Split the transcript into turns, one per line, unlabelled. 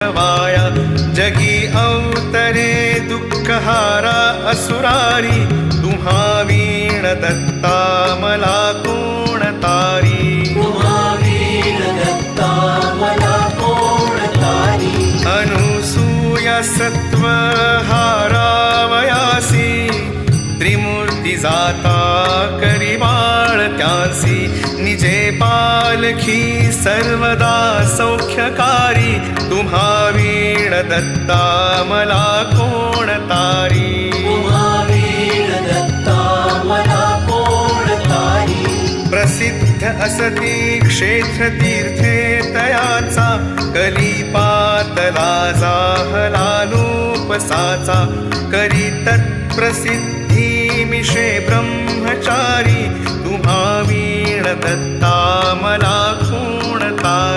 वाया जगी अवतरे दुःखहारा असुरारी तुम्हा वीण दत्ता मला कोण तारी?
तुम्हावीण दत्ता मला कोण तारी?
अनुसूया सत्व हारावयासी त्रिमूर्ती जाता करी बाळ त्यासी निजे पालखी सर्वदा सौख्यकारी वीण दत्ता मला कोण तारी?
दत्ता मला कोण तारी?
प्रसिद्ध असती क्षेत्र तीर्थे तयाचा कलिपातला जाहलालोपसाचा करी तत्प्रसिद्धी मिशे ब्रह्मचारी तुम्हा वीण दत्ता मला खूण तारी?